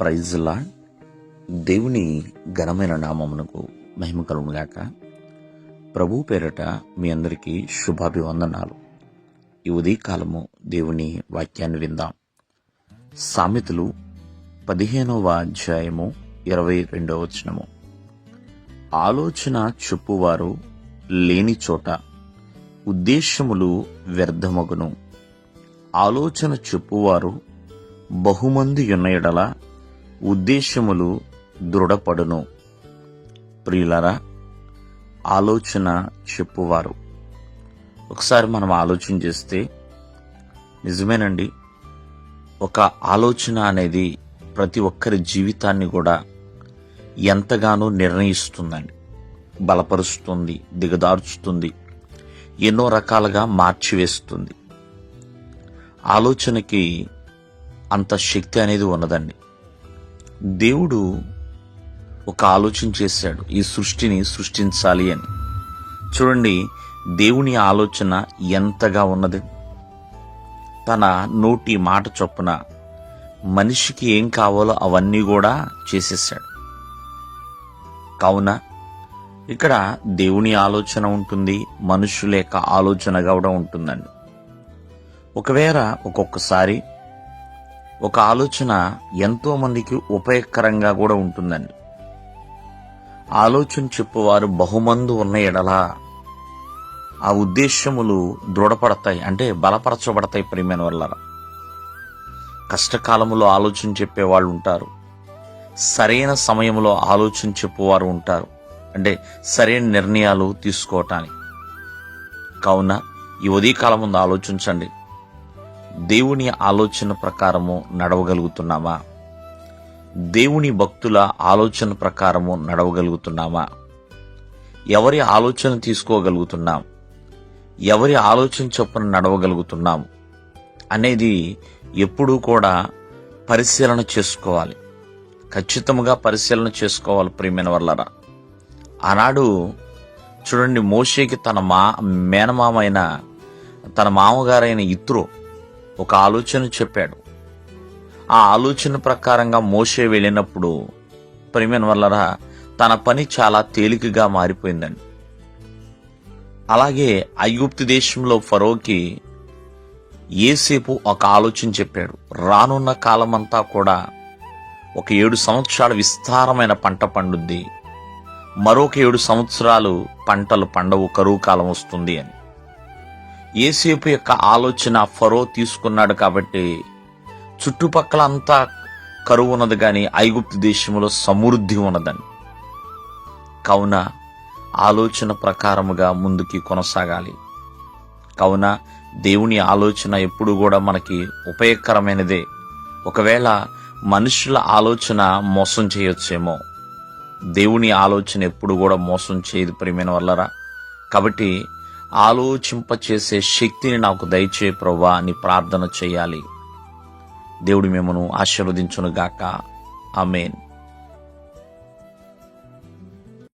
ప్రైజ్లా దేవుని ఘనమైన నామమునకు మహిమ కలుగుగాక ప్రభు పేరట మీ అందరికీ శుభాభివందనాలు. ఈ ఉదయకాలము దేవుని వాక్యాన్ని విందాం. సామెతలు పదిహేనవ అధ్యాయము ఇరవై రెండవ వచనము. ఆలోచన చెప్పువారు లేని చోట ఉద్దేశములు వ్యర్థమగును. ఆలోచన చెప్పువారు బహుమంది ఉన్న ఉద్దేశములు దృఢపడును. ప్రియులరా ఆలోచన చెప్పువారు. ఒకసారి మనం ఆలోచన చేస్తే నిజమేనండి ఒక ఆలోచన అనేది ప్రతి ఒక్కరి జీవితాన్ని కూడా ఎంతగానో నిర్ణయిస్తుందండి. బలపరుస్తుంది దిగదార్చుతుంది ఎన్నో రకాలుగా మార్చివేస్తుంది. ఆలోచనకి అంత శక్తి అనేది ఉన్నదండి. దేవుడు ఒక ఆలోచన చేశాడు. ఈ సృష్టిని సృష్టించాలి అని. చూడండి దేవుని ఆలోచన ఎంతగా ఉన్నది. తన నోటి మాట చొప్పున మనిషికి ఏం కావాలో అవన్నీ కూడా చేసేసాడు కావున ఇక్కడ దేవుని ఆలోచన ఉంటుంది మనుషుల యొక్క ఆలోచనగా కూడా ఉంటుందండి. ఒకవేళ ఒక్కొక్కసారి ఒక ఆలోచన ఎంతో మందికి ఉపయోగకరంగా కూడా ఉంటుందండి. ఆలోచన చెప్పువారు బహుమందు ఉన్న ఎడల ఆ ఉద్దేశములు దృఢపడతాయి అంటే బలపరచబడతాయి ప్రేమైన వల్ల కష్టకాలంలో ఆలోచన చెప్పేవాళ్ళు ఉంటారు. సరైన సమయంలో ఆలోచన చెప్పువారు ఉంటారు. అంటే సరైన నిర్ణయాలు తీసుకోవటానికి. కావున ఈ ఉదయకాలం ముందు ఆలోచించండి. దేవుని ఆలోచన ప్రకారము నడవగలుగుతున్నామా? దేవుని భక్తుల ఆలోచన ప్రకారము నడవగలుగుతున్నామా? ఎవరి ఆలోచన తీసుకోగలుగుతున్నాం? ఎవరి ఆలోచన చొప్పున నడవగలుగుతున్నాం? అనేది ఎప్పుడూ కూడా పరిశీలన చేసుకోవాలి. ఖచ్చితంగా పరిశీలన చేసుకోవాలి ప్రియమైన వల్లరా ఆనాడు చూడండి మోషేకి తన మా మేనమామైన తన మామగారైన ఇత్రో ఒక ఆలోచన చెప్పాడు. ఆ ఆలోచన ప్రకారంగా మోసే వెళ్ళినప్పుడు ప్రేమన్ వల్లరా తన పని చాలా తేలికగా మారిపోయిందండి అలాగే ఐగుప్తు దేశంలో ఫరోకి ఏసేపు ఒక ఆలోచన చెప్పాడు. రానున్న కాలమంతా కూడా ఒక ఏడు సంవత్సరాల విస్తారమైన పంట పండుద్ది. మరొక ఏడు సంవత్సరాలు పంటలు పండవు కరువు కాలం వస్తుంది అని. ఏసేపు యొక్క ఆలోచన ఫరో తీసుకున్నాడు కాబట్టి చుట్టుపక్కల అంతా కరువు ఉన్నది కానీ ఐగుప్తు దేశంలో సమృద్ధి ఉన్నదని. కావున ఆలోచన ప్రకారముగా ముందుకి కొనసాగాలి. కావున దేవుని ఆలోచన ఎప్పుడు కూడా మనకి ఉపయోగకరమైనదే. ఒకవేళ మనుషుల ఆలోచన మోసం చేయొచ్చేమో. దేవుని ఆలోచన ఎప్పుడు కూడా మోసం చేయదు ప్రియమైన వల్లరా కాబట్టి ఆలోచింపచేసే శక్తిని నాకు దయచే ప్రభా అని ప్రార్థన చేయాలి. దేవుడి మిమ్మను ఆశీర్వదించునుగాక. ఆమెన్.